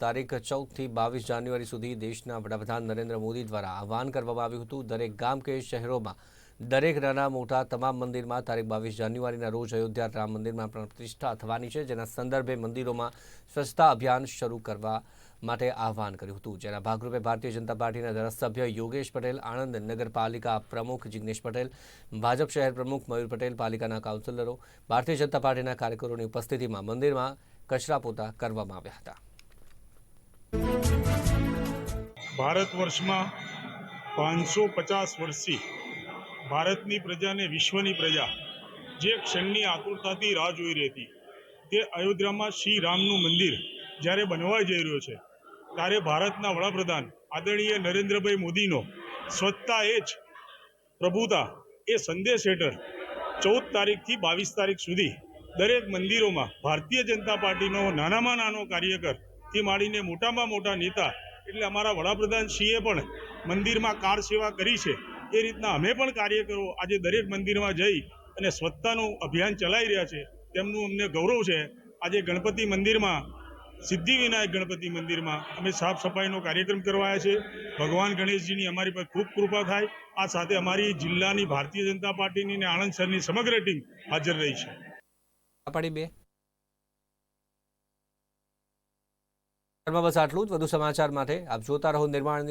તારીખ ચૌદથી બાવીસ જાન્યુઆરી સુધી દેશના વડાપ્રધાન નરેન્દ્ર મોદી દ્વારા આહવાન કરવામાં આવ્યું હતું. દરેક ગામ કે શહેરોમાં દરેક નાના મોટા તમામ મંદિરમાં તારીખ બાવીસ જાન્યુઆરીના રોજ અયોધ્યા રામ મંદિરમાં પણ પ્રતિષ્ઠા થવાની છે. જેના સંદર્ભે મંદિરોમાં સ્વચ્છતા અભિયાન શરૂ કરવા માટે આહવાન કર્યું હતું. જેના ભાગરૂપે ભારતીય જનતા પાર્ટીના ધારાસભ્ય યોગેશ પટેલ, આણંદ નગરપાલિકા પ્રમુખ જિગ્નેશ પટેલ, ભાજપ શહેર પ્રમુખ મયુર પટેલ, પાલિકાના કાઉન્સિલરો, ભારતીય જનતા પાર્ટીના કાર્યકરોની ઉપસ્થિતિમાં મંદિરમાં કચરા પોતા કરવામાં આવ્યા હતા. ભારત વર્ષમાં પાંચસો પચાસ વર્ષથી ભારતની પ્રજાને વિશ્વની પ્રજા જે ક્ષણની આતુરતાથી રાહ જોઈ રહી હતી તે અયોધ્યામાં શ્રી રામનું મંદિર જ્યારે બનવા જઈ રહ્યો છે, ત્યારે ભારતના વડાપ્રધાન આદરણીય નરેન્દ્રભાઈ મોદીનો સ્વચ્છતા એ જ પ્રભુતા એ સંદેશ હેઠળ ચૌદ તારીખથી બાવીસ તારીખ સુધી દરેક મંદિરોમાં ભારતીય જનતા પાર્ટીનો નાનામાં નાનો કાર્યકરથી માંડીને મોટામાં મોટા નેતા એટલે અમારા વડાપ્રધાન શ્રીએ પણ મંદિરમાં કાર સેવા કરી છે. એ રીતના અમે પણ કાર્યકરો આજે દરેક મંદિરમાં જઈ અને સ્વચ્છતાનું અભિયાન ચલાવી રહ્યા છે. તેમનું અમને ગૌરવ છે. આજે ગણપતિ મંદિરમાં, સિદ્ધિવિનાયક ગણપતિ મંદિરમાં અમે સાફ સફાઈનો કાર્યક્રમ કરવાયા છે. ભગવાન ગણેશજીની અમારી પર ખૂબ કૃપા થાય. આ સાથે અમારી જિલ્લાની ભારતીય જનતા પાર્ટીની અને આણંદ શહેરની સમગ્ર ટીમ હાજર રહી છે. પાડી બે બસ આટલું જ. વધુ સમાચાર માટે આપ જોતા રહો નિર્માણ